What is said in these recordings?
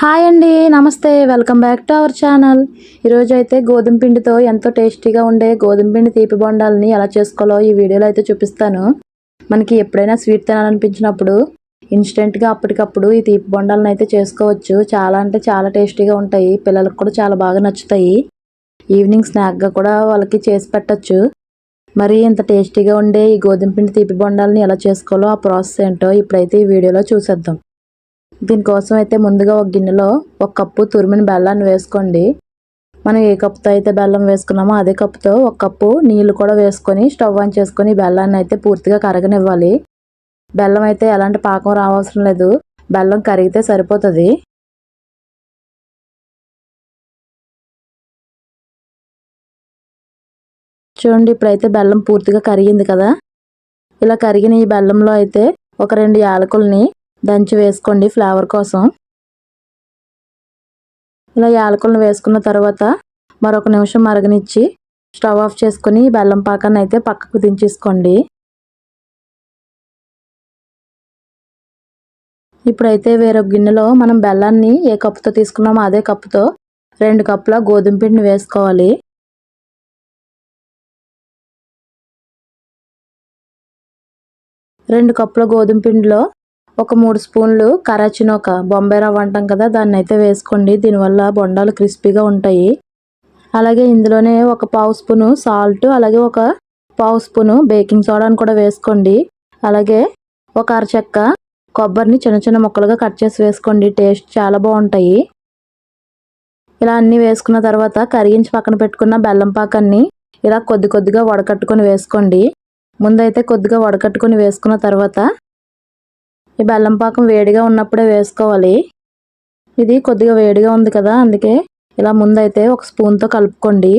Hi అండి నమస్తే welcome back to our channel. ఈరోజు అయితే గోధుమ పిండితో ఎంతో టేస్టీగా ఉండే గోధుమ పిండి తీపి బొండాలని ఎలా చేసుకోవాలో ఈ వీడియోలో అయితే చూపిస్తాను. మనకి ఎప్పుడైనా స్వీట్ తినాలనిపించినప్పుడు ఇన్స్టెంట్గా అప్పటికప్పుడు ఈ తీపి బొండాలను అయితే చేసుకోవచ్చు. చాలా అంటే చాలా టేస్టీగా ఉంటాయి. పిల్లలకు కూడా చాలా బాగా నచ్చుతాయి. ఈవినింగ్ స్నాక్గా కూడా వాళ్ళకి చేసి పెట్టచ్చు. మరి ఇంత టేస్టీగా ఉండే ఈ గోధుమ పిండి తీపి బొండాలని ఎలా చేసుకోవాలో ఆ ప్రాసెస్ ఏంటో ఇప్పుడైతే ఈ వీడియోలో చూసేద్దాం. దీనికోసం అయితే ముందుగా ఒక గిన్నెలో ఒక కప్పు తురిమిన బెల్లాన్ని వేసుకోండి. మనం ఏ కప్పుతో అయితే బెల్లం వేసుకున్నామో అదే కప్పుతో ఒక కప్పు నీళ్ళు కూడా వేసుకొని స్టవ్ ఆన్ చేసుకొని బెల్లాన్ని అయితే పూర్తిగా కరగనివ్వాలి. బెల్లం అయితే ఎలాంటి పాకం రావాల్సిన లేదు. బెల్లం కరిగితే సరిపోతుంది. చూడండి ఇప్పుడైతే బెల్లం పూర్తిగా కరిగింది కదా. ఇలా కరిగిన ఈ బెల్లంలో అయితే ఒక రెండు యాలకుల్ని దంచి వేసుకోండి ఫ్లేవర్ కోసం. ఇలా యాలకులను వేసుకున్న తర్వాత మరొక నిమిషం మరగనిచ్చి స్టవ్ ఆఫ్ చేసుకుని బెల్లం పాకాన్ని అయితే పక్కకు దించేసుకోండి. ఇప్పుడైతే వేరొక గిన్నెలో మనం బెల్లాన్ని ఏ కప్పుతో తీసుకున్నామో అదే కప్పుతో రెండు కప్పుల గోధుమ పిండిని వేసుకోవాలి. రెండు కప్పుల గోధుమ పిండిలో ఒక మూడు స్పూన్లు కరాచినోక బొంబాయి రవ్వ అంటాం కదా దాన్ని అయితే వేసుకోండి. దీనివల్ల బొండాలు క్రిస్పీగా ఉంటాయి. అలాగే ఇందులోనే ఒక పావు స్పూను సాల్ట్ అలాగే ఒక పావు స్పూను బేకింగ్ సోడాని కూడా వేసుకోండి. అలాగే ఒక అరచెక్క కొబ్బరిని చిన్న చిన్న ముక్కలుగా కట్ చేసి వేసుకోండి. టేస్ట్ చాలా బాగుంటాయి. ఇలా అన్నీ వేసుకున్న తర్వాత కరిగించి పక్కన పెట్టుకున్న బెల్లం పాకాన్ని ఇలా కొద్ది కొద్దిగా వడకట్టుకొని వేసుకోండి. ముందైతే కొద్దిగా వడకట్టుకొని వేసుకున్న తర్వాత ఈ బెల్లం పాకం వేడిగా ఉన్నప్పుడే వేసుకోవాలి. ఇది కొద్దిగా వేడిగా ఉంది కదా అందుకే ఇలా ముందైతే ఒక స్పూన్తో కలుపుకోండి.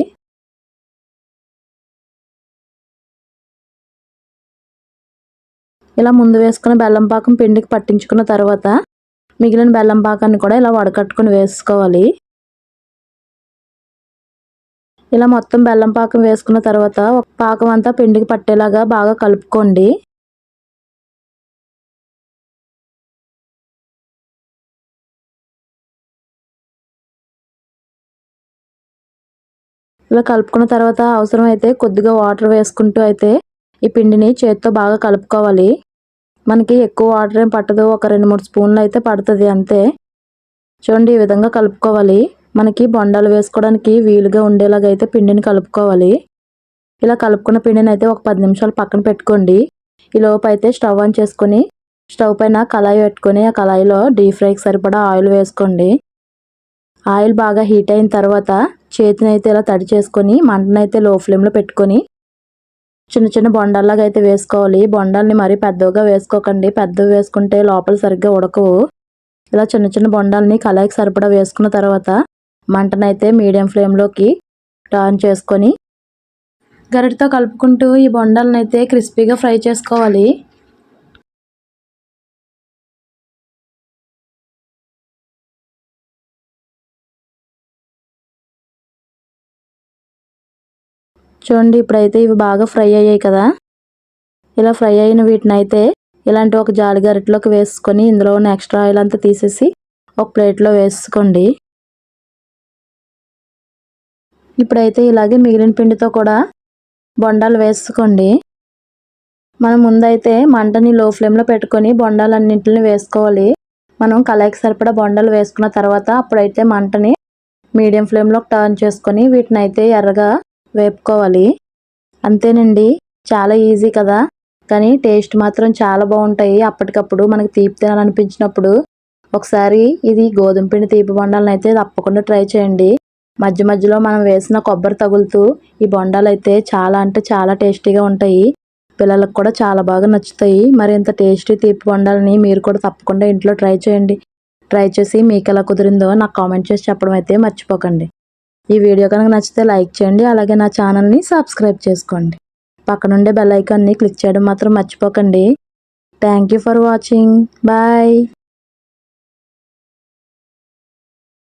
ఇలా ముందు వేసుకున్న బెల్లం పాకం పిండికి పట్టించుకున్న తర్వాత మిగిలిన బెల్లం పాకాన్ని కూడా ఇలా వడకట్టుకుని వేసుకోవాలి. ఇలా మొత్తం బెల్లం పాకం వేసుకున్న తర్వాత పాకం అంతా పిండికి పట్టేలాగా బాగా కలుపుకోండి. ఇలా కలుపుకున్న తర్వాత అవసరం అయితే కొద్దిగా వాటర్ వేసుకుంటూ అయితే ఈ పిండిని చేతితో బాగా కలుపుకోవాలి. మనకి ఎక్కువ వాటర్ ఏం పట్టదు. ఒక రెండు మూడు స్పూన్లు అయితే పడుతుంది అంతే. చూడండి ఈ విధంగా కలుపుకోవాలి. మనకి బొండాలు వేసుకోవడానికి వీలుగా ఉండేలాగా అయితే పిండిని కలుపుకోవాలి. ఇలా కలుపుకున్న పిండిని అయితే ఒక పది నిమిషాలు పక్కన పెట్టుకోండి. ఈ లోపు అయితే స్టవ్ ఆన్ చేసుకొని స్టవ్ పైన కళాయి పెట్టుకొని ఆ కళాయిలో డీప్ ఫ్రైకి సరిపడా ఆయిల్ వేసుకోండి. ఆయిల్ బాగా హీట్ అయిన తర్వాత చేతినైతే ఇలా తడి చేసుకొని మంటనైతే లో ఫ్లేమ్లో పెట్టుకొని చిన్న చిన్న బొండాల్లాగా అయితే వేసుకోవాలి. బొండాల్ని మరీ పెద్దగా వేసుకోకండి. పెద్దవి వేసుకుంటే లోపల సరిగ్గా ఉడకవు. ఇలా చిన్న చిన్న బొండాల్ని కళాయికి సరిపడా వేసుకున్న తర్వాత మంటనైతే మీడియం ఫ్లేమ్లోకి టర్న్ చేసుకొని గరిటతో కలుపుకుంటూ ఈ బొండాలను అయితే క్రిస్పీగా ఫ్రై చేసుకోవాలి. చూడండి ఇప్పుడైతే ఇవి బాగా ఫ్రై అయ్యాయి కదా. ఇలా ఫ్రై అయిన వీటిని అయితే ఇలాంటి ఒక జాలి గరిటలోకి వేసుకొని ఇందులో ఉన్న ఎక్స్ట్రా ఆయిల్ అంతా తీసేసి ఒక ప్లేట్లో వేసుకోండి. ఇప్పుడైతే ఇలాగే మిగిలిన పిండితో కూడా బొండాలు వేసుకోండి. మనం ముందైతే మంటని లో ఫ్లేమ్లో పెట్టుకొని బొండాలన్నింటిని వేసుకోవాలి. మనం కలాయికి సరిపడా బొండాలు వేసుకున్న తర్వాత అప్పుడైతే మంటని మీడియం ఫ్లేమ్లో టర్న్ చేసుకొని వీటిని అయితే ఎర్రగా వేపుకోవాలి. అంతేనండి చాలా ఈజీ కదా. కానీ టేస్ట్ మాత్రం చాలా బాగుంటాయి. అప్పటికప్పుడు మనకి తీపి తినాలనిపించినప్పుడు ఒకసారి ఇది గోధుమ పిండి తీపి బొండాలను అయితే తప్పకుండా ట్రై చేయండి. మధ్య మధ్యలో మనం వేసిన కొబ్బరి తగులుతూ ఈ బొండాలు అయితే చాలా అంటే చాలా టేస్టీగా ఉంటాయి. పిల్లలకు కూడా చాలా బాగా నచ్చుతాయి. మరి ఇంత టేస్టీ తీపి బొండాలని మీరు కూడా తప్పకుండా ఇంట్లో ట్రై చేయండి. ట్రై చేసి మీకు ఎలా కుదిరిందో నాకు కామెంట్ చేసి చెప్పడం అయితే మర్చిపోకండి. ఈ వీడియో కనుక నచ్చితే లైక్ చేయండి అలాగే నా ఛానల్ని సబ్స్క్రైబ్ చేసుకోండి. పక్కనుండే బెల్ ఐకాన్ని క్లిక్ చేయడం మాత్రం మర్చిపోకండి. Thank you for watching. Bye.